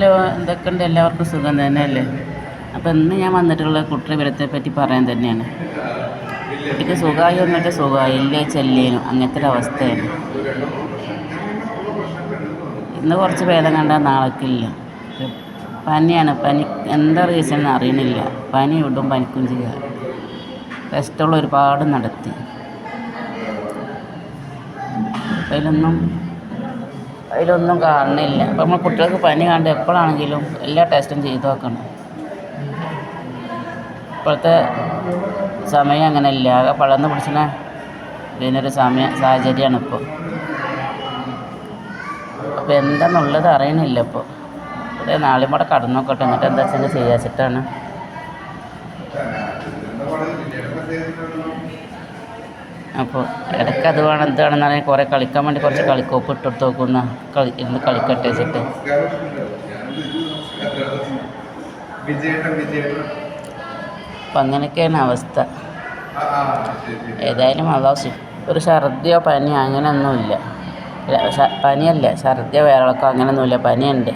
Hello എന്തൊക്കെയുണ്ട്? എല്ലാവർക്കും സുഖം തന്നെയല്ലേ? അപ്പോൾ ഇന്ന് ഞാൻ വന്നിട്ടുള്ള കുട്ടി വിവരത്തെ പറ്റി പറയാൻ തന്നെയാണ്. കുട്ടിക്ക് സുഖമായി വന്നിട്ട് സുഖമായി. ഇല്ലേ ചെല്ലേനും. അങ്ങനത്തെ ഒരു അവസ്ഥയാണ്. ഇന്ന് കുറച്ച് ഭേദം കണ്ടാൽ നാളേക്കില്ല. പനിയാണ്. പനി എന്താ റീസൺ എന്ന് അറിയണില്ല. പനി വിടും പനിക്കും ചെയ്യുക ടെസ്റ്റുകൾ ഒരുപാട് നടത്തി. അതിലൊന്നും അതിലൊന്നും കാണുന്നില്ല. അപ്പം നമ്മൾ കുട്ടികൾക്ക് പനി കണ്ട് എപ്പോഴാണെങ്കിലും എല്ലാ ടെസ്റ്റും ചെയ്തു നോക്കണം. ഇപ്പോഴത്തെ സമയം അങ്ങനെ ഇല്ല ആകെ പളർന്ന് പിടിച്ചിന ഇതിനൊരു സമയ സാഹചര്യമാണ് ഇപ്പോൾ അപ്പോൾ എന്താണെന്നുള്ളത് അറിയണില്ല ഇപ്പോൾ ഇവിടെ നാളെയും കൂടെ കടന്നു നോക്കട്ടെ. എന്നിട്ട് എന്താ വെച്ചാൽ ചെയ്യാച്ചിട്ടാണ് അപ്പോൾ ഇടയ്ക്ക് അത് വേണം എന്താണെന്ന് പറയാൻ പറഞ്ഞാൽ കുറേ കളിക്കാൻ വേണ്ടി കുറച്ച് കളിക്കോപ്പ് ഇട്ടെടുത്ത് നോക്കുന്ന കളി ഇരുന്ന് കളിക്കട്ടെ വെച്ചിട്ട്. അപ്പം അങ്ങനെയൊക്കെയാണ് അവസ്ഥ. ഏതായാലും അതാവശ്യം ഒരു ഛർദിയോ പനിയോ അങ്ങനെയൊന്നുമില്ല. പനിയല്ല ഛർദിയോ വയറിളക്കോ അങ്ങനെയൊന്നുമില്ല പനിയുണ്ട്.